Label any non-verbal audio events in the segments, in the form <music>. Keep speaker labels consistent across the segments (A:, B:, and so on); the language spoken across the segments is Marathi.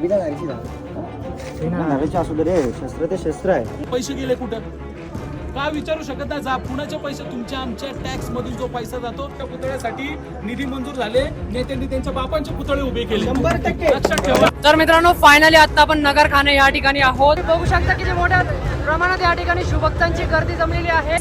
A: बिना गाडीची जागा
B: नव्याचे असू दे रे शस्त्र ते शस्त्र आहे.
C: पैसे गेले कुठं? का विचारू शकत नाही जा पुण्याचे पैसे तुमच्या आमच्या टॅक्स मधून जो पैसा जातो त्या पुतळ्यासाठी निधी मंजूर झाले नेत्यांनी त्यांच्या बापांचे पुतळे उभे केले. शंभर टक्के. लक्षात ठेवा.
D: तर मित्रांनो फायनली आता आपण नगरखाने या ठिकाणी आहोत. बघू शकता किती मोठ्या प्रमाणात या ठिकाणी शिवभक्तांची गर्दी जमलेली आहे.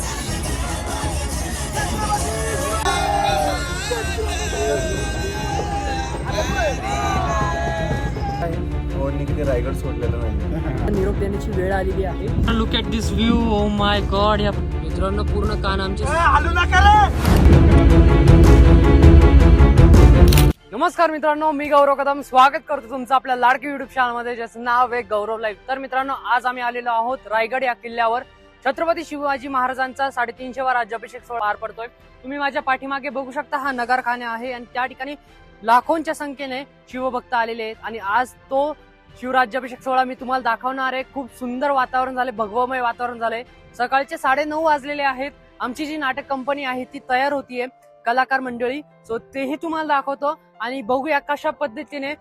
B: रायगड सोडलेला नाही <laughs>
D: निरोप देण्याची वेळ आलेली आहे. Look at this view oh my god या मित्रांनो पूर्ण कान आमचे नमस्कार मित्रांनो मी गौरव कदम. स्वागत करतो तुमचं आपल्या लाडकी युट्यूब चॅनलमध्ये ज्याचं नाव आहे गौरव लाईव्ह तर मित्रांनो आज आम्ही आलेलो आहोत रायगड या किल्ल्यावर. छत्रपती शिवाजी महाराजांचा साडेतीनशेवा राज्याभिषेक सोहळा पार पडतोय. तुम्ही माझ्या पाठीमागे बघू शकता हा नगरखाना आहे. आणि त्या ठिकाणी लाखोंच्या संख्येने शिवभक्त आलेले आहेत. आणि आज तो शिवराज्याभिषेक सोहळा मी तुम्हाला दाखवणार आहे. खूप सुंदर वातावरण झाले भगवमय वातावरण झाले सकाळचे साडे नऊ वाजलेले आहेत. आमची जी नाटक कंपनी आहे ती तयार होतीये कलाकार मंडळी. सो तेही तुम्हाला दाखवतो. आणि बघूया कशा पद्धतीने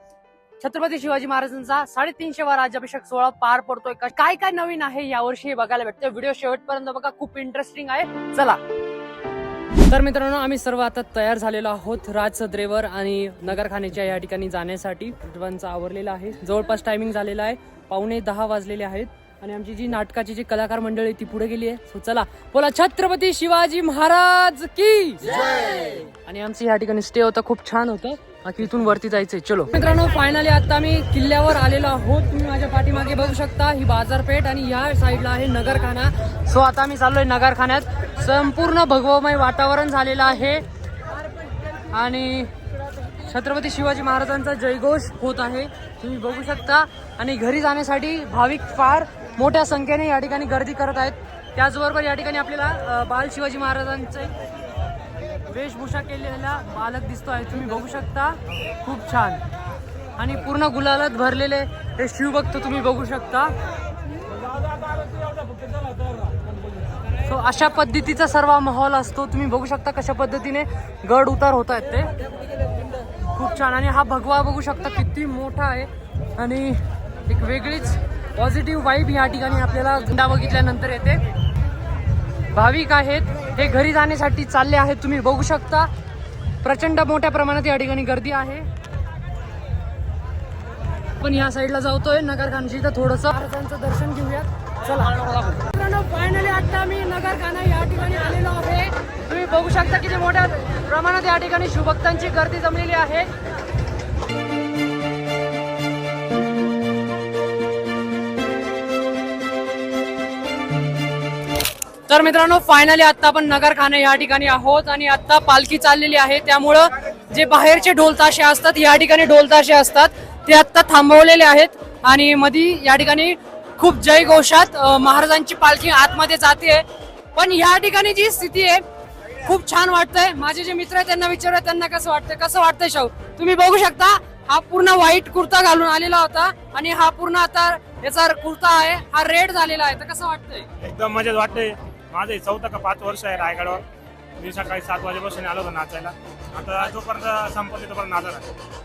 D: छत्रपती शिवाजी महाराजांचा साडेतीनशे वा राज्याभिषेक सोहळा पार पडतोय. काय काय नवीन आहे यावर्षी हे बघायला भेटतं व्हिडिओ शेवटपर्यंत बघा खूप इंटरेस्टिंग आहे. चला. तर मित्रांनो आम्ही सर्व आता तयार झालेलो आहोत राजसद्रेवर आणि नगरखान्याच्या या ठिकाणी जाण्यासाठी. सर्वांचं आवरलेला आहे. जवळपास टायमिंग झालेला आहे. पावणे दहा वाजलेले आहेत आणि आमची जी नाटकाची जी कलाकार मंडळी ती पुढे गेली आहे. सो चला बोला छत्रपती शिवाजी महाराज की आणि आमचं या ठिकाणी स्टे होतं खूप छान होतं. बाकी इथून वरती जायचंय. चलो. मित्रांनो फायनली आता मी किल्ल्यावर आलेलो आहोत. तुम्ही माझ्या पाठीमागे बघू शकता ही बाजारपेठ आणि या साईडला आहे नगरखाना. सो आता मी चाललोय नगरखान्यात. संपूर्ण भगवमय वातावरण झालेलं आहे. आणि छत्रपती शिवाजी महाराजांचा जयघोष होत आहे. तुम्ही बघू शकता. आणि घरी जाण्यासाठी भाविक फार मोठ्या संख्येने या ठिकाणी गर्दी करत आहेत. त्याचबरोबर या ठिकाणी आपल्याला बाल शिवाजी महाराजांचे वेशभूषा केलेला बालक दिसतो आहे तुम्ही बघू शकता. खूप छान. आणि पूर्ण गुलालात भरलेले हे शिवभक्त तुम्ही बघू शकता. सो अशा पद्धतीचा सर्व माहोल असतो. तुम्ही बघू शकता कशा पद्धतीने गड उतार होत आहेत ते. खूप छान. आणि हा भगवा बघू शकता किती मोठा आहे. आणि एक वेगळीच पॉझिटिव्ह वाईब या ठिकाणी आपल्याला गंडा बघितल्यानंतर येते. भाविक आहेत. हे घरी जाण्यासाठी चालले आहेत तुम्ही बघू शकता. प्रचंड मोठ्या प्रमाणात या ठिकाणी गर्दी आहे. पण या साईडला जातोय नगर खानशी तर थोडस. महाराजांचं दर्शन घेऊयात. चला. फायनली आता मी नगरखाना या ठिकाणी आलेलो आहे. तुम्ही बघू शकता किती मोठ्या प्रमाणात या ठिकाणी शिवभक्तांची गर्दी जमलेली आहे. तर मित्रांनो फायनली आत्ता आपण नगरखाने या ठिकाणी आहोत आणि आत्ता पालखी चाललेली आहे. त्यामुळं जे बाहेरचे ढोलताशे असतात या ठिकाणी ढोलताशे असतात. ते आत्ता थांबवलेले आहेत आणि मधी या ठिकाणी खूप जय घोषात महाराजांची पालखी आतमध्ये जाते. पण या ठिकाणी जी स्थिती आहे खूप छान वाटतंय. माझे जे मित्र आहेत त्यांना विचारूया त्यांना कसं वाटतंय? कसं वाटतंय शाहू तुम्ही बघू शकता हा पूर्ण व्हाईट कुर्ता घालून आलेला होता आणि हा पूर्ण आता याचा कुर्ता आहे हा रेड झालेला आहे. तर कसं वाटतंय?
E: एकदम मजेत वाटतंय. माझं चौथं का पाच वर्ष आहे रायगडवर. मी सकाळी सात वाजेपासून आलो होतो नाचायला. आता जोपर्यंत संपत्ती तोपर्यंत नाचत आहे.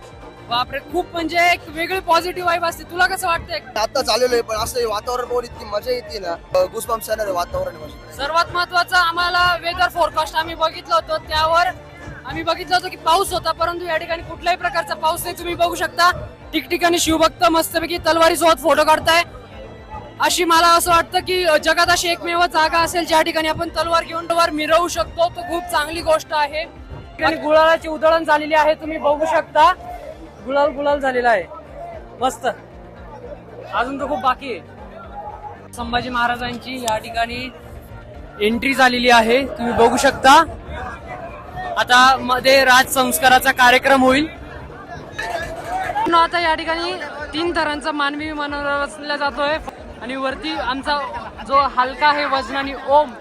D: बापरे खूप म्हणजे एक वेगळी पॉझिटिव्ह वाईब असते. तुला कसं वाटतंय?
A: आता चाललेलो आहे पण असं हे वातावरण बघून इतकी मजा येते ना. गुसबम्स येणार वातावरण.
D: सर्वात महत्वाचं आम्हाला वेदर फोरकास्ट आम्ही बघितलं होतं त्यावर आम्ही बघितलं होतं की पाऊस होता परंतु या ठिकाणी कुठल्याही प्रकारचा पाऊस नाही. तुम्ही बघू शकता. ठिकठिकाणी शिवभक्त मस्तपैकी तलवारी सोबत फोटो काढताय. अशी मला असं वाटतं की जगात अशी एकमेव जागा असेल ज्या ठिकाणी आपण तलवार घेऊन तलवार मिरवू शकतो. तो खूप चांगली गोष्ट आहे. आणि गुलालाची उधळण झालेली आहे तुम्ही बघू शकता. गुलाल गुलाल झालेला आहे. मस्त. अजून तर खूप बाकी आहे. संभाजी महाराजांची या ठिकाणी एंट्री झालेली आहे. तुम्ही बघू शकता. आता मध्ये राज संस्काराचा कार्यक्रम होईल. पण आता या ठिकाणी तीन थरांचा मानवी विमानावर जातोय. आणि वरती आमचा जो हलका आहे वजनाने ओम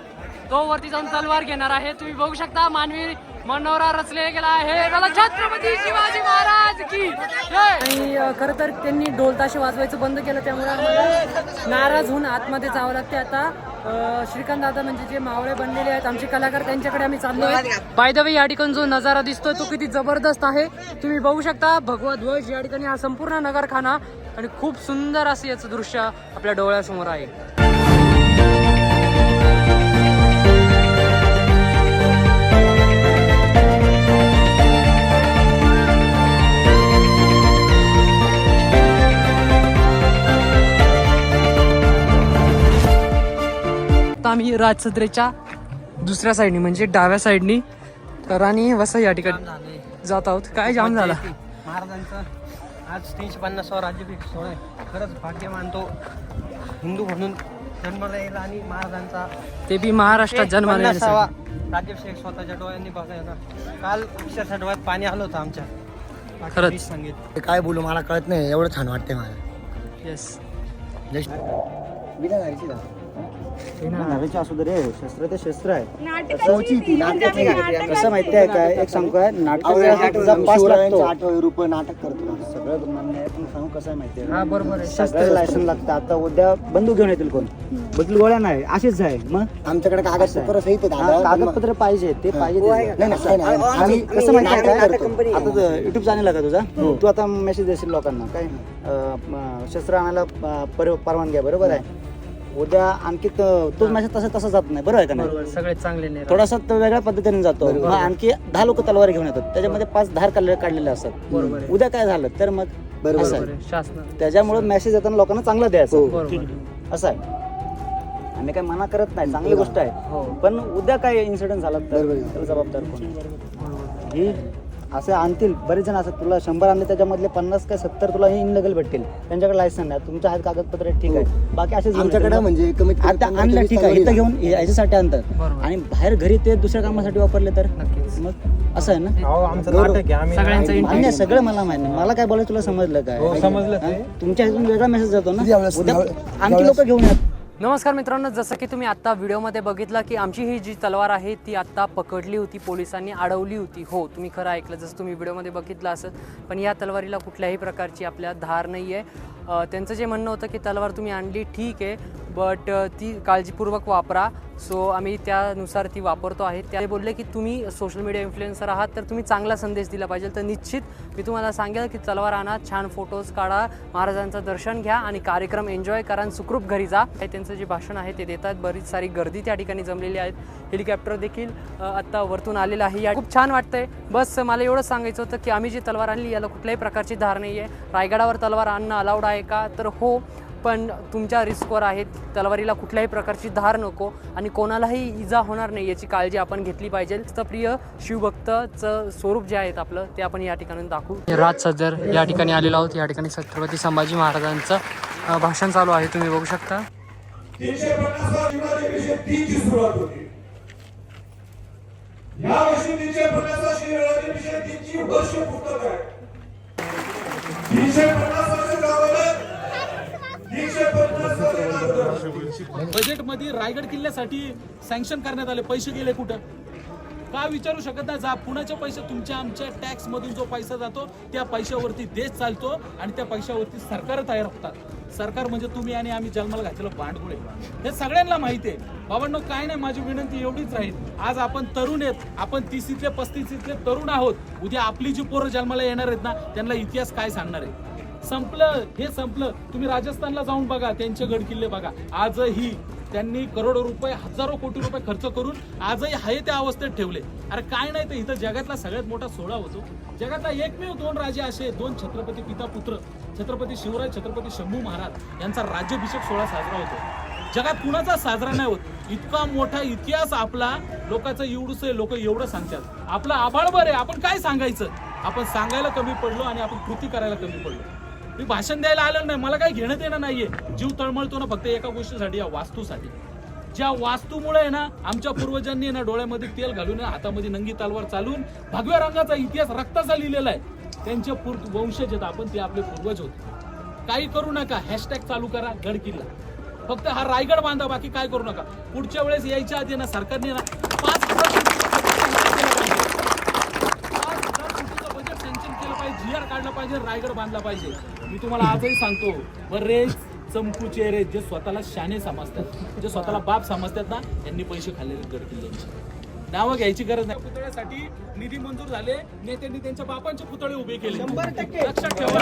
D: तो वरती जाऊन तलवार घेणार आहे. तुम्ही बघू शकता मानवी मनोरा रचले गेला आहे. मला छत्रपती शिवाजी महाराज की आणि खर तर त्यांनी ढोलताशे वाजवायचं बंद केलं त्यामुळे आम्हाला नाराज होऊन आतमध्ये जावं लागते. आता श्रीकांत दादा म्हणजे जे मावळे बनलेले आहेत आमचे कलाकार त्यांच्याकडे आम्ही चाललो आहे. बाय द वे या ठिकाणी जो नजारा दिसतोय तो किती जबरदस्त आहे. तुम्ही बघू शकता भगवा ध्वज या ठिकाणी हा संपूर्ण नगरखाना आणि खूप सुंदर असं याचं दृश्य आपल्या डोळ्यासमोर आहे. आता आम्ही राजसत्रेच्या दुसऱ्या साईडनी म्हणजे डाव्या साईडनी राणी वसई या ठिकाणी जात आहोत. काय जाम झाला?
F: महाराजांचा आज तीनशे पन्नासावा राज्याभिषेक सोहळा खरंच भाग्य मानतो. हिंदू म्हणून जन्माला येईल आणि महाराजांचा.
D: ते बी महाराष्ट्रात जन्माला
F: राज्याभिषेक स्वतःच्या डोळ्यांनी बघायला काल अक्षरशः डोळ्यात पाणी आलं होतं आमच्या.
D: खरंच.
F: सांगेल
A: काय बोलू मला कळत नाही. एवढं छान वाटतंय मला.
D: येस
B: नव्याचे असू दे रे शस्त्र ते शस्त्र आहे. कसं माहिती आहे काय एक नाटक तुझा पास लागतो.
A: आठवडे रुपये नाटक करतो.
B: सगळं मान्य आहे. पण सांगू कसं आहे माहिती
D: हा
B: आहे
D: बरोबर आहे.
B: सगळं लायसन लागतं. आता उद्या बंदूक घेऊन येतील कोण? बदल गोळ्या नाही. अशीच आहे मग?
A: आमच्याकडे कागदपत्र सहित
B: हा, कागदपत्र पाहिजे. ते पाहिजे कसं माहिती आहे
A: आहे.
B: आता युट्यूब चॅनल आहे का तुझा? तू आता मेसेज देशील लोकांना. काय? शस्त्र आणायला परवानगी आहे बरोबर आहे? उद्या आणखी त- तो मेसेज तसा तसा जात नाही. बरोबर आहे का नाही?
D: बरोबर सगळे चांगले नाही
B: थोडासा तो वेगळ्या पद्धतीने जातो. मग आणखी दहा लोक तलवार घेऊन येतात. त्याच्यामध्ये पाच धार काढले काढलेले असतात.
D: बरोबर आहे.
B: उद्या काय झालं तर मग
A: बरोबर.
B: असं
D: बरोबर
B: आहे.
D: आहे. शासन
B: त्याच्यामुळे मेसेज येताना लोकांना चांगला द्यायचा.
D: बरोबर आहे.
B: असं आहे. आम्ही काय मना करत नाही. चांगली गोष्ट आहे.
D: हो.
B: पण उद्या काय इन्सिडेंट झाला तर
A: बरोबर.
B: त्याला जबाबदार कोण आहे? ही असे आणतील बरेच जण असतात. तुला शंभर आणले त्याच्यामधले पन्नास काय सत्तर तुला इनलिगल भेटतील. त्यांच्याकडे लायसन नाही. तुमच्या हात कागदपत्र ठीक आहे. बाकी असेच घेऊन
A: आमच्याकडे. म्हणजे कमीत
B: आता आणलं ठीक आहे. इथं घेऊन याच्यासाठी आणतात. आणि बाहेर घरी ते दुसऱ्या कामासाठी वापरले तर. मग असं आहे ना?
F: आमचं नाटक आहे. आम्ही
D: सगळ्यांचं
B: मान्य आहे,
D: इंटेन्शन
B: सगळं मला माहिती मला काय बोलायचं तुला समजलं काय?
F: समजलं
B: हा? तुमच्या ह्यातून वेगळा मेसेज जातो ना? आणखी लोक घेऊन येतात
D: नमस्कार मित्रांनो जसं की तुम्ही आत्ता व्हिडिओमध्ये बघितला की आमची ही जी तलवार आहे ती आत्ता पकडली होती पोलिसांनी अडवली होती. हो तुम्ही खरं ऐकलं जसं तुम्ही व्हिडिओमध्ये बघितलं असं. पण या तलवारीला कुठल्याही प्रकारची आपल्या धार नाही आहे त्यांचं जे म्हणणं होतं की तलवार तुम्ही आणली ठीक आहे बट ती काळजीपूर्वक वापरा. सो आम्ही त्यानुसार ती वापरतो आहे. ते बोलले की तुम्ही सोशल मीडिया इन्फ्लुएन्सर आहात तर तुम्ही चांगला संदेश दिला पाहिजे. तर निश्चित मी तुम्हाला सांगेल की तलवार आणा छान फोटोज काढा महाराजांचं दर्शन घ्या आणि कार्यक्रम एन्जॉय करा आणि सुखरूप घरी जा. हे त्यांचं जे भाषण आहे ते देतात. बरीच सारी गर्दी त्या ठिकाणी जमलेली आहेत हेलिकॉप्टर देखील आत्ता वरतून आलेलं आहे. या खूप छान वाटतंय. बस मला एवढंच सांगायचं होतं की आम्ही जी तलवार आणली याला कुठल्याही प्रकारची धार नाही आहे रायगडावर तलवार आणणं अलाउड आहे का? तर हो पण तुमच्या रिस्कवर आहेत. तलवारीला कुठल्याही प्रकारची धार नको आणि कोणालाही इजा होणार नाही याची काळजी आपण घेतली पाहिजे. तर प्रिय शिवभक्तचं स्वरूप जे आहेत आपलं ते आपण या ठिकाणी दाखवू. राज सज्जर या ठिकाणी आलेलो आहोत. या ठिकाणी छत्रपती संभाजी महाराजांचं भाषण चालू आहे. तुम्ही बघू शकता.
G: तीनशे बजेटमध्ये
C: बजेटमध्ये रायगड किल्ल्यासाठी सँक्शन करण्यात आले. पैसे गेले कुठं? का विचारू शकत नाही? जा पुण्याचे पैसे तुमच्या आमच्या टॅक्स मधून जो पैसा जातो त्या पैशावरती देश चालतो आणि त्या पैशावरती सरकार तयार होतात. सरकार म्हणजे तुम्ही आणि आम्ही जन्माला घातलेलं भांडगुळे हे सगळ्यांना माहिती आहे. बाबांनो काय नाही माझी विनंती एवढीच राहील. आज आपण तरुण आहेत. आपण तीस इथले पस्तीस इथले तरुण आहोत. उद्या आपली जी पोरं जन्माला येणार आहेत ना त्यांना इतिहास काय सांगणार आहे? संपलं हे संपलं. तुम्ही राजस्थानला जाऊन बघा त्यांचे गड किल्ले बघा. आजही त्यांनी करोडो रुपये हजारो कोटी रुपये खर्च करून आजही हाय त्या अवस्थेत ठेवले. अरे काय नाही तर इथं जगातला सगळ्यात मोठा सोहळा होतो. जगातला एकमेव दोन राजे असे दोन छत्रपती पिता पुत्र. छत्रपती शिवराय छत्रपती शंभू महाराज. यांचा राज्याभिषेक सोहळा साजरा होतो. जगात कुणाचा साजरा नाही होत? इतका मोठा इतिहास आपला लोकांचं एवढंच लोक एवढं सांगतात. आपला बरं आहे आपण काय सांगायचं? आपण सांगायला कमी पडलो आणि आपण कृती करायला कमी पडलो. मी भाषण द्यायला आलं नाही मला काही घेणं देणं नाहीये. जीव तळमळतो ना फक्त एका गोष्टीसाठी या वास्तूसाठी. ज्या वास्तूमुळे आहे ना आमच्या पूर्वजांनी ना डोळ्यामध्ये तेल घालून हातामध्ये नंगी तलवार चालून भगव्या रंगाचा इतिहास रक्ताचा लिहिलेला आहे. त्यांचे वंशज आहेत आपण ते आपले पूर्वज होते. काही करू नका हॅशटॅग चालू करा गड किल्ला फक्त हा रायगड बांधा बाकी काय करू नका. पुढच्या वेळेस यायच्या आधी ना सरकारने ना पाच हजार बजेट सँक्शन केलं पाहिजे. जीआर काढला पाहिजे रायगड बांधला पाहिजे. मी तुम्हाला आजही सांगतो बरेच चमकू चेहरे जे स्वतःला शाने समजतात जे स्वतःला बाप समजतात ना त्यांनी पैसे खाल्लेले गड किल्ल्यांचे नावं घ्यायची गरज नाही. पुतळ्यासाठी निधी मंजूर झाले नेत्यांनी त्यांच्या बापांचे पुतळे उभे केले. लक्षात ठेवा.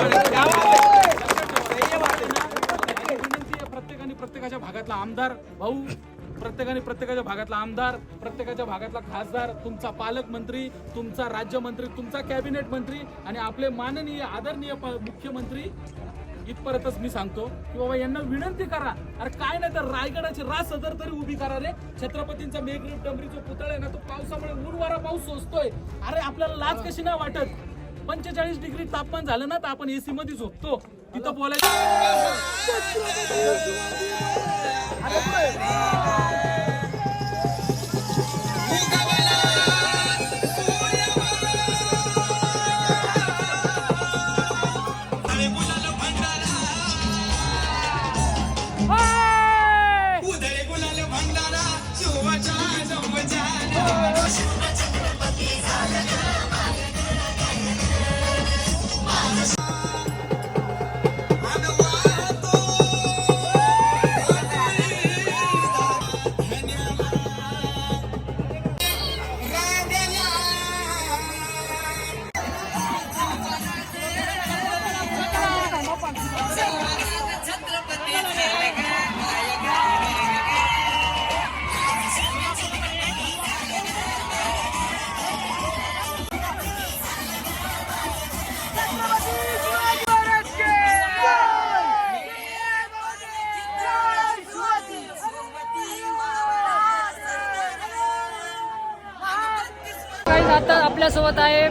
C: प्रत्येकाने प्रत्येकाच्या भागातला आमदार भाऊ प्रत्येकाने प्रत्येकाच्या भागातला आमदार प्रत्येकाच्या भागातला खासदार तुमचा पालकमंत्री तुमचा राज्यमंत्री तुमचा कॅबिनेट मंत्री आणि आपले माननीय आदरणीय प- मुख्यमंत्री इथपर्यंतच मी सांगतो की बाबा यांना विनंती करा. अरे काय नाही तर रायगडाची रास सदर तरी उभी करा रे. छत्रपतींचा मेघरीप डंबरी जो पुतळा आहे ना तो पावसामुळे ऊन पाऊस सोसतोय. अरे आपल्याला लाज कशी नाही वाटत? पंचेचाळीस डिग्री तापमान झालं ना तर आपण एसी मध्ये झोपतो. तिथं बोलायचं
D: काही आता आपल्यासोबत आहे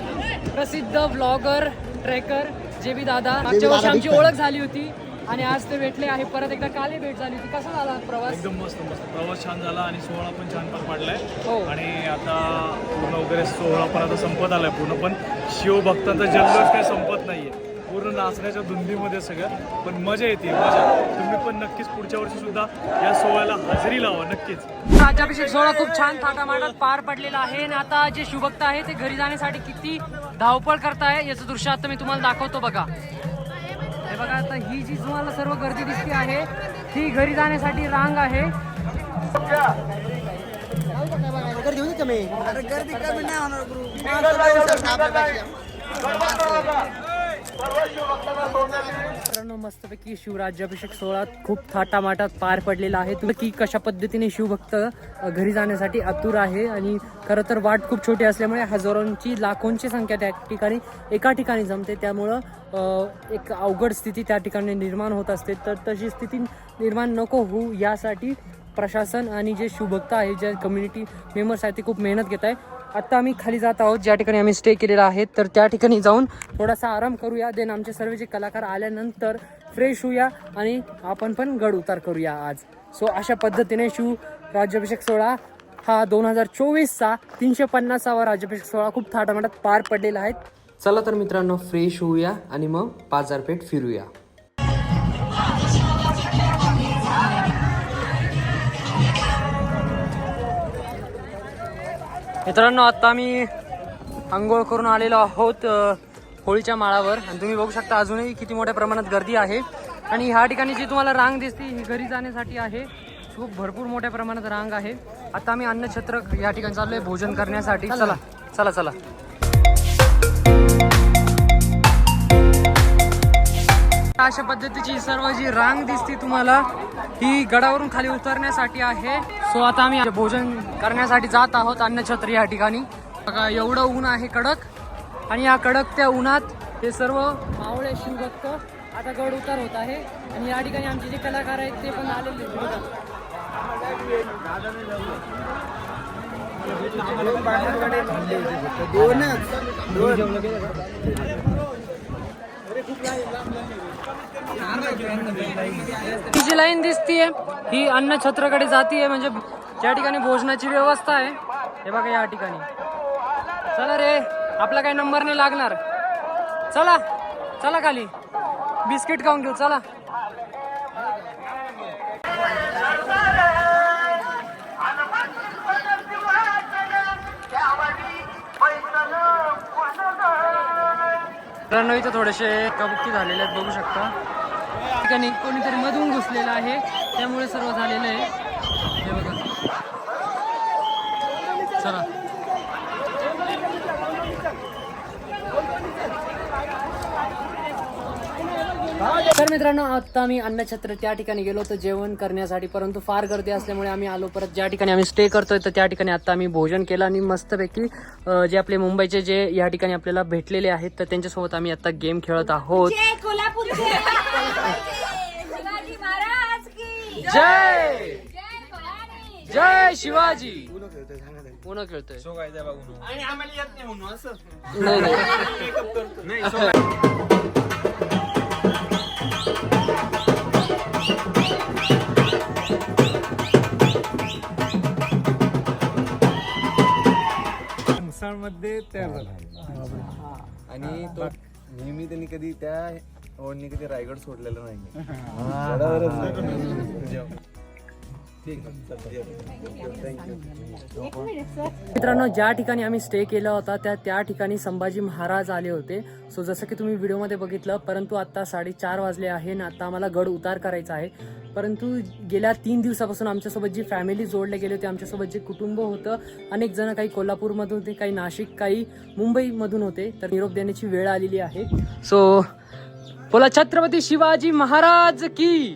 D: प्रसिद्ध ब्लॉगर ट्रेकर जे बी दादा मागच्या वर्षी आमची ओळख झाली होती आणि आज ते भेटले आहे. परत एकदा कालही भेट झाली होती. कसा झाला प्रवास?
H: एकदम मस्त मस्त. प्रवास छान झाला आणि सोहळा पण छान पार पाडलाय.
D: हो.
H: आणि आता पूर्ण वगैरे सोहळा पण आता संपत आलाय पूर्ण पण शिवभक्तांचा जल्लोष काही संपत नाहीये. पूर्ण नाचण्याच्या धुंदीमध्ये सगळं पण मजा येते मजा. पण नक्कीच पुढच्या वर्षी सुद्धा या सोहळ्याला हजेरी लावा नक्कीच.
D: राज्याभिषेक सोहळा खूप छान थाटामाटात पार पडलेला आहे. आणि आता जे शिवभक्त आहे ते घरी जाण्यासाठी किती धावपळ करताय याचं दृश्य आता मी तुम्हाला दाखवतो बघा. हे बघा आता ही जी तुम्हाला सर्व गर्दी दिसते आहे ही घरी जाण्यासाठी रांग आहे.
F: गर्दी कमी.
A: नाही होणार
D: मित्रांनो मस्तपैकी शिवराज्याभिषेक सोहळा खूप थाटामाटात पार पडलेला आहे. तुला की कशा पद्धतीने शिवभक्त घरी जाण्यासाठी आतुर आहे आणि खरं तर वाट खूप छोटी असल्यामुळे हजारोंची लाखोंची संख्या त्या ठिकाणी एका ठिकाणी जमते. त्यामुळं एक अवघड स्थिती त्या ठिकाणी निर्माण होत असते. तर तशी स्थिती निर्माण नको होऊ यासाठी प्रशासन आणि जे शिवभक्त आहे जे कम्युनिटी मेंबर्स आहेत ते खूप मेहनत घेत आहे. आत्ता आम्ही खाली जात आहोत. ज्या ठिकाणी आम्ही स्टे केलेला आहे तर त्या ठिकाणी जाऊन थोडासा आराम करूया. देन आमचे सर्व जे कलाकार आल्यानंतर फ्रेश होऊया आणि आपण पण गड उतार करूया आज. सो अशा पद्धतीने शिव राज्याभिषेक सोहळा हा दोन हजार चोवीसचा तीनशे पन्नासावा राज्याभिषेक सोहळा खूप थाटामाटात पार पडलेला आहे. चला तर मित्रांनो फ्रेश होऊया आणि मग बाजारपेठ फिरूया. मित्रांनो आता आम्ही आंघोळ करून आलेलो आहोत होळीच्या माळावर. आणि तुम्ही बघू शकता अजूनही किती मोठ्या प्रमाणात गर्दी आहे. आणि ह्या ठिकाणी जी तुम्हाला रांग दिसते ही घरी जाण्यासाठी आहे. खूप भरपूर मोठ्या प्रमाणात रांग आहे. आता आम्ही अन्नछत्र या ठिकाणी चाललोय भोजन करण्यासाठी. चला चला चला. अशा पद्धतीची सर्व जी रांग दिसते तुम्हाला ही गडावरून खाली उतरण्यासाठी आहे. सो आता आम्ही भोजन करण्यासाठी जात आहोत अन्नछत्री या ठिकाणी. बघा एवढं ऊन आहे कडक. आणि या कडक त्या उन्हात हे सर्व मावळे शिवभक्त आता गड उतार होत आहे. आणि या ठिकाणी आमचे जे कलाकार आहेत ते पण आलेले आहेत. बघा. ही जी लाईन दिसतीये ही अन्न छत्राकडे जातीये म्हणजे ज्या ठिकाणी भोजनाची व्यवस्था आहे हे बघा या ठिकाणी. चला रे आपला काही नंबर नाही लागणार. चला चला खाली. बिस्किट खाऊन घेऊ चला. इथं थोडेसे कबुक्की झालेले आहेत बघू शकता. ठिकाणी कोणीतरी मधून घुसलेलं आहे. त्यामुळे सर्व झालेलं आहे. हे बघा. चला. तर मित्रांनो आता आम्ही अन्नछत्र त्या ठिकाणी गेलो होतो जेवण करण्यासाठी परंतु फार गर्दी असल्यामुळे आम्ही आलो. परत ज्या ठिकाणी आम्ही स्टे करतोय तर त्या ठिकाणी आता आम्ही भोजन केलं आणि मस्तपैकी जे आपले मुंबईचे जे या ठिकाणी आपल्याला भेटलेले आहेत तर त्यांच्यासोबत आम्ही आता गेम खेळत आहोत.
I: कोल्हापूर <laughs> शिवाजी महाराज की.
D: जय!
I: जय भवानी.
D: जय शिवाजी! उनो खेळतोय नाही <laughs>
J: मध्ये आणि तो नेहमी त्यांनी कधी त्या ओढणी कधी रायगड सोडलेला नाही
D: मित्रांनो ज्या ठिकाणी आम्ही स्टे केला होता त्या त्या ठिकाणी संभाजी महाराज आले होते. सो जसं की तुम्ही व्हिडिओमध्ये बघितलं परंतु आता साडेचार वाजले आहे आणि आता आम्हाला गड उतार करायचा आहे. परंतु गेल्या तीन दिवसापासून आमच्यासोबत जी फॅमिली जोडले गेले होते आमच्यासोबत जे कुटुंब होतं अनेक जण काही कोल्हापूरमधून होते काही नाशिक काही मुंबईमधून होते तर निरोप देण्याची वेळ आलेली आहे. सो बोला छत्रपती शिवाजी महाराज की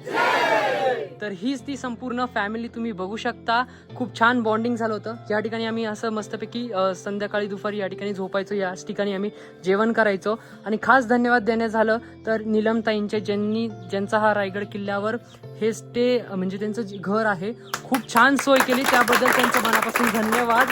D: तर हीच ती संपूर्ण फॅमिली तुम्ही बघू शकता. खूप छान बॉन्डिंग झालं होतं. या ठिकाणी आम्ही असं मस्तपैकी संध्याकाळी दुपारी या ठिकाणी झोपायचो. याच ठिकाणी आम्ही जेवण करायचो. आणि खास धन्यवाद देण्यात झालं तर निलमताईंचे ज्यांनी ज्यांचा हा रायगड किल्ल्यावर हे स्टे म्हणजे त्यांचं जे घर आहे खूप छान सोय केली. त्याबद्दल त्यांचं मनापासून धन्यवाद.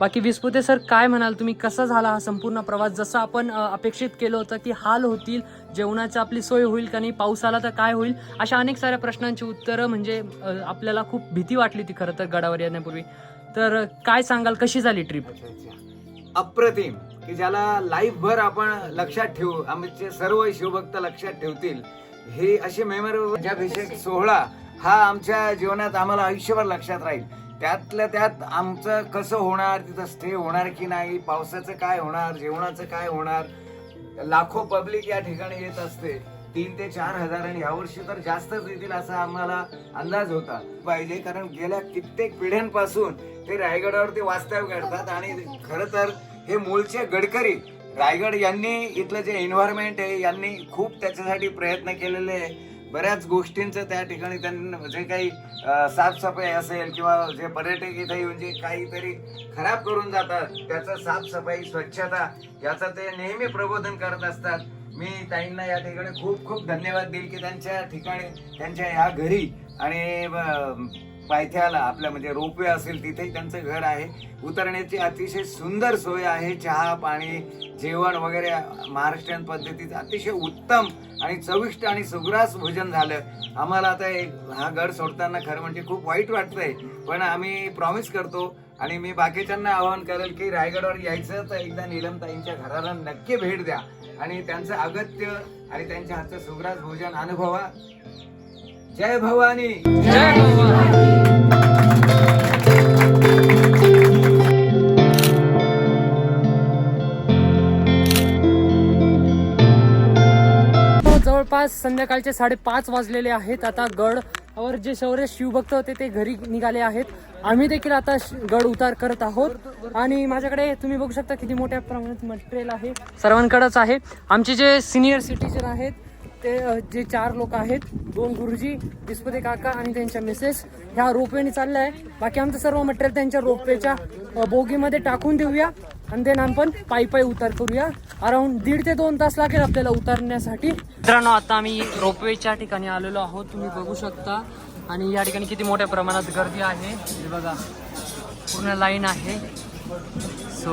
D: बाकी विस्पुते सर काय म्हणाल तुम्ही? कसा झाला हा संपूर्ण प्रवास? जसं आपण अपेक्षित केलं होतं की हाल होतील जेवणाची आपली सोय होईल का नाही पाऊस आला तर काय होईल अशा अनेक साऱ्या प्रश्नांची उत्तरं म्हणजे आपल्याला खूप भीती वाटली ती खरं तर गडावर येण्यापूर्वी. तर काय सांगाल कशी झाली ट्रिप
K: अप्रतिम की ज्याला लाईफ भर आपण लक्षात ठेवू आमचे सर्व शिवभक्त लक्षात ठेवतील हे असे मेमोरेबल अभिषेक सोहळा हा आमच्या जीवनात आम्हाला आयुष्यभर लक्षात राहील. त्यातल्या त्यात आमचं कसं होणार तिथं स्टे होणार की नाही पावसाचं काय होणार जेवणाचं काय होणार लाखो पब्लिक या ठिकाणी येत असते. तीन ते चार हजार आणि यावर्षी तर जास्तच येतील असा आम्हाला अंदाज होता. पाहिजे कारण गेल्या कित्येक पिढ्यांपासून ते रायगडावरती वास्तव्य करतात आणि खरं तर हे मूळचे गडकरी रायगड यांनी इथलं जे एन्व्हायरमेंट आहे यांनी खूप त्याच्यासाठी प्रयत्न केलेले आहे. बऱ्याच गोष्टींचं त्या ठिकाणी त्यांना जे काही साफसफाई असेल किंवा जे पर्यटक इथे येऊन जे काहीतरी खराब करून जातात त्याचं साफसफाई स्वच्छता याचं ते नेहमी प्रबोधन करत असतात. मी ताईंना या ठिकाणी खूप खूप धन्यवाद देईल की त्यांच्या ठिकाणी त्यांच्या या घरी आणि पायथ्याला आपल्या म्हणजे रोपवे असेल तिथेही त्यांचं घर आहे. उतरण्याची अतिशय सुंदर सोय आहे. चहा पाणी जेवण वगैरे महाराष्ट्रीयन पद्धतीत अतिशय उत्तम आणि चविष्ट आणि सुग्रास भोजन झालं. आम्हाला आता एक हा गड सोडताना खरं म्हणजे खूप वाईट वाटतंय. पण आम्ही प्रॉमिस करतो आणि मी बाकीच्यांना आवाहन करेल की रायगडवर यायचं तर एकदा नीलमताईंच्या घराला नक्की भेट द्या. आणि त्यांचं अगत्य आणि त्यांच्या हातचं सुग्रास भोजन अनुभवा. जय भवानी।
D: जय भगवान हो, जवळपास संध्याकाळचे साडेपाच वाजलेले आहेत. आता गड वर जे शौर्य शिवभक्त होते ते घरी निघाले आहेत. आम्ही देखील आता श- गड उतार करत आहोत. आणि माझ्याकडे तुम्ही बघू शकता किती मोठ्या प्रमाणात मटेरियल आहे. सर्वांकडेच आहे. आमचे जे सिनियर सिटीजन आहेत ते जे चार लोक आहेत दोन गुरुजी विस्पते काका आणि त्यांच्या मिसेस ह्या रोपवेने चालल्या. आहे बाकी आमचं सर्व मटेरियल त्यांच्या रोपवेच्या बोगीमध्ये टाकून देऊया. आणि देन आपण पायी पायी उतार करूया. अराउंड दीड ते दोन तास लागेल आपल्याला उतरण्यासाठी. मित्रांनो आता आम्ही रोपवेच्या ठिकाणी आलेलो आहोत. तुम्ही बघू शकता. आणि या ठिकाणी किती मोठ्या प्रमाणात गर्दी आहे. हे बघा पूर्ण लाईन आहे. सो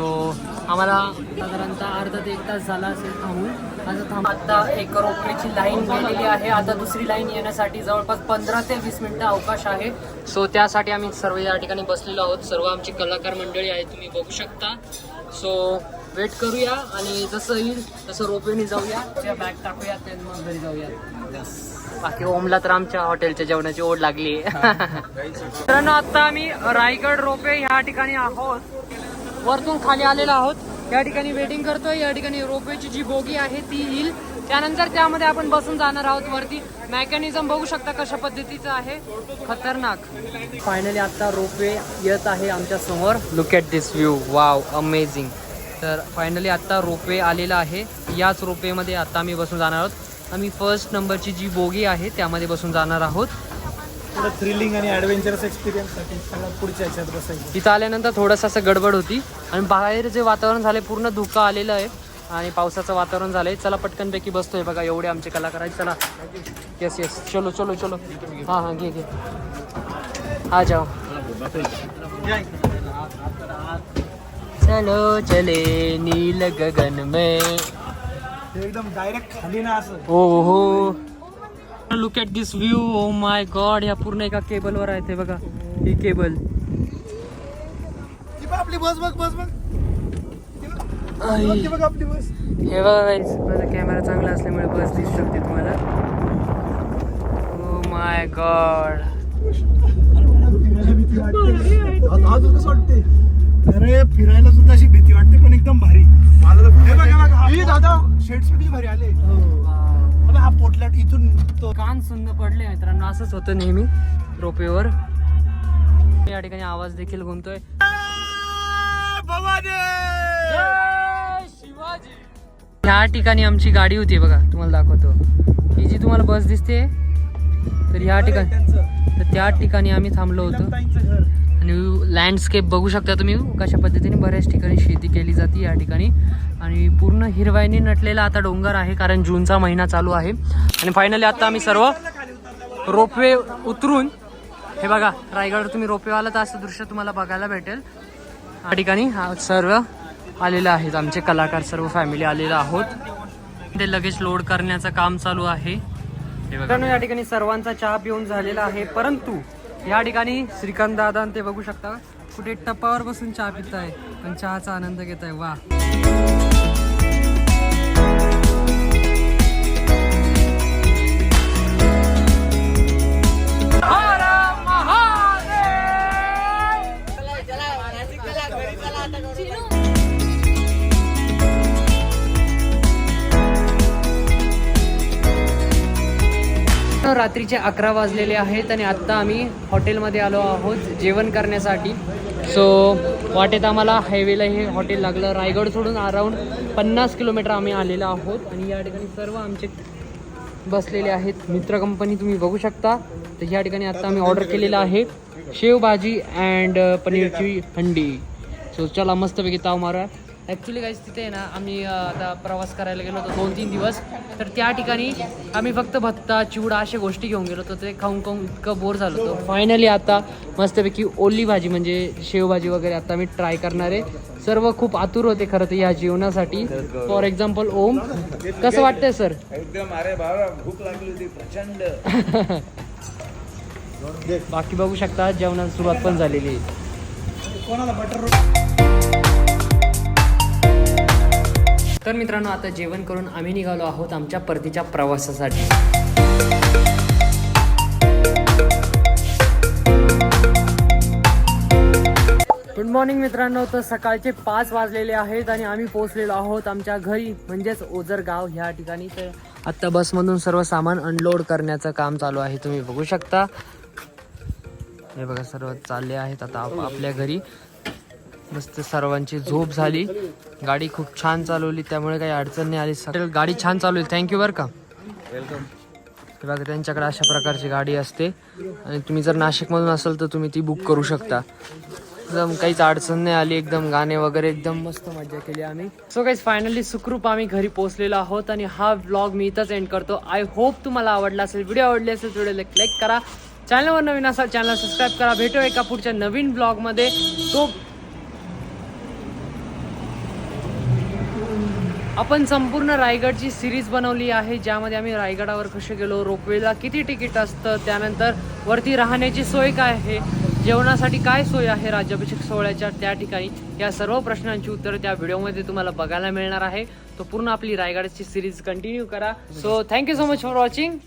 D: आम्हाला साधारणतः अर्धा ते एक तास झाला असेल थांबून. आता थांब आता एक रोपवेची लाईन गेलेली आहे. आता दुसरी लाईन येण्यासाठी जवळपास पंधरा ते वीस मिनिटं अवकाश आहे. सो त्यासाठी आम्ही सर्व या ठिकाणी बसलेलो आहोत. सर्व आमची कलाकार मंडळी आहे तुम्ही बघू शकता. सो वेट करूया आणि जसं येईल तसं रोपवेने जाऊया. त्या बॅग टाकूया ते मग घरी जाऊया. बाकी ओमला तर आमच्या हॉटेलच्या जेवणाची ओढ लागली. <laughs> मित्रांनो आता आम्ही रायगड रोपे ह्या ठिकाणी आहोत. वरतून खाली आलेलो आहोत. या ठिकाणी वेटिंग करतोय. या ठिकाणी रोपवेची जी बोगी आहे ती येईल. त्यानंतर त्यामध्ये आपण बसून जाणार आहोत वरती. मेकॅनिझम बघू शकता कशा पद्धतीचं आहे. खतरनाक. फायनली आता रोपवे येत आहे आमच्यासमोर. Look at this view wow amazing तर फायनली आता रोपवे आलेला आहे. याच रोपवेमध्ये आता आम्ही बसून जाणार आहोत. आम्ही फर्स्ट नंबरची जी बोगी आहे त्यामध्ये बसून जाणार आहोत.
H: थोडं थ्रिलिंग आणि ॲडव्हेंचरस एक्सपिरियन्ससाठी सगळ्यात पुढच्या ह्याच्यात बसायचं.
D: इथं आल्यानंतर थोडंसं असं गडबड होती. आणि बाहेर जे वातावरण झाले पूर्ण धुकं आलेलं आहे. आणि पावसाचं वातावरण झालंय. चला पटकनपैकी बसतोय बघा एवढे आमचे कलाकार आहेत. चला. येस येस चलो चलो चलो. हां हां घे घे. आ जाओ. चलो चले नील गगन में.
H: एकदम डायरेक्ट खाली ना असं.
D: ओ हो. Look at this view oh my god ह्या पूर्ण एका केबलवर आहे ते बघा. ही केबल.
H: आपली बस बघ बस बघ.
D: आई.
H: ती बघ आपली बस.
D: हे बघा माझा कॅमेरा चांगला असल्यामुळे बस दिसू शकते तुम्हाला. ओ माय गॉड
H: अरे फिरायला सुद्धा अशी भीती वाटते पण एकदम भारी. मला तर बघ, बघ, दादा शेड्स किती भारी आले. बघा, हा पोटलाट इथून तो
D: कान सुन्न पडले मित्रांनो असंच होतं नेहमी रोपेवर. या ठिकाणी आवाज देखील घुमतोय ह्या ठिकाणी आमची गाडी होती बघा तुम्हाला दाखवतो. ही जी तुम्हाला बस दिसते तर ह्या ठिकाणी तर त्या ठिकाणी आम्ही थांबलो होतो. आणि लँडस्केप बघू शकता तुम्ही. कशा पद्धतीने बऱ्याच ठिकाणी शेती केली जाते या ठिकाणी. आणि पूर्ण हिरवाईने नटलेला आता डोंगर आहे कारण जूनचा महिना चालू आहे. आणि फायनली आता आम्ही सर्व रोपवे उतरून हे बघा रायगडवर तुम्ही रोपवेवाला तर असं दृश्य तुम्हाला बघायला भेटेल. या ठिकाणी हा सर्व आलेले आहेत आमचे कलाकार सर्व फॅमिली आलेले आहोत. ते लगेच लोड करण्याचं काम चालू आहे. या ठिकाणी सर्वांचा चहा पिऊन झालेला आहे परंतु या ठिकाणी श्रीकांत दादा ते बघू शकता. कुठे टप्पावर बसून चहा पित आहे पण चहाचा आनंद घेत आहे वा. रात्रीचे अकरा वाजलेले आहेत आणि आत्ता आम्ही हॉटेलमध्ये आलो आहोत जेवण करण्यासाठी. सो वाटेत आम्हाला? हायवेला हे हॉटेल लागलं. रायगड सोडून अराऊंड पन्नास किलोमीटर आम्ही आलेलो आहोत आणि या ठिकाणी सर्व आमचे बसलेले आहेत. मित्र कंपनी तुम्ही बघू शकता. तर या ठिकाणी आत्ता आम्ही ऑर्डर केलेलं आहे. शेवभाजी अँड पनीरची हंडी सो चला मस्तपैकी ताव मारूया. ॲक्च्युली काहीच तिथे आहे ना आम्ही आता प्रवास करायला गेलो होतो दोन तीन दिवस. तर त्या ठिकाणी आम्ही फक्त भत्ता चिवडा अशा गोष्टी घेऊन गेलो होतो. ते खाऊन खाऊन इतकं बोर झालं होतं. फायनली आता मस्तपैकी ओली भाजी म्हणजे शेवभाजी वगैरे आता मी ट्राय करणार आहे. सर्व खूप आतुर होते खरं तर या जेवणासाठी. फॉर एक्झाम्पल ओम कसं वाटतंय सर
K: एकदम अरे बाबा भूक लागली होती प्रचंड. <laughs>
D: बाकी बघू शकता जेवणाला सुरुवात पण झालेली आहे.
H: कोणाला बटर
D: तर मित्रांनो आता जेवण करून आम्ही निघालो आहोत आमच्या परतीच्या प्रवासासाठी. गुड मॉर्निंग मित्रांनो तर सकाळचे पाच वाजलेले आहेत आणि आम्ही पोहोचलेलो आहोत आमच्या घरी म्हणजेच ओझर गाव ह्या ठिकाणी. तर आत्ता बसमधून सर्व सामान अनलोड करण्याचं काम चालू आहे तुम्ही बघू शकता. हे बघा सर्व चालले आहेत आता आपल्या घरी. मस्त सर्वांची झोप झाली. गाडी खूप छान चालवली त्यामुळे काही अडचण नाही आली. सगळं गाडी छान चालवली. थँक्यू बरं का?
J: वेलकम
D: बघा त्यांच्याकडे अशा प्रकारची गाडी असते. आणि तुम्ही जर नाशिकमधून असाल तर तुम्ही ती बुक करू शकता. एकदम काहीच अडचण नाही आली. एकदम गाणे वगैरे एकदम मस्त मजा केली आम्ही. सो काहीच फायनली सुखरूप आम्ही घरी पोहोचलेलो आहोत आणि हा ब्लॉग मी इथंच एंड करतो. आय होप तुम्हाला आवडला असेल व्हिडिओ आवडली असेल व्हिडिओ लाईक करा. चॅनलवर नवीन असाल चॅनल सबस्क्राईब करा. भेटू एका पुढच्या नवीन ब्लॉगमध्ये तो आपण संपूर्ण रायगडची सिरीज बनवली आहे ज्यामध्ये आम्ही रायगडावर कसे गेलो रोपवेला किती तिकीट असतं त्यानंतर वरती राहण्याची सोय काय आहे जेवणासाठी काय सोय आहे राज्याभिषेक सोहळ्याच्या त्या ठिकाणी? या सर्व प्रश्नांची उत्तरं त्या व्हिडिओमध्ये तुम्हाला बघायला मिळणार आहे. तो पूर्ण आपली रायगडची सिरीज कंटिन्यू करा. So thank you so much for watching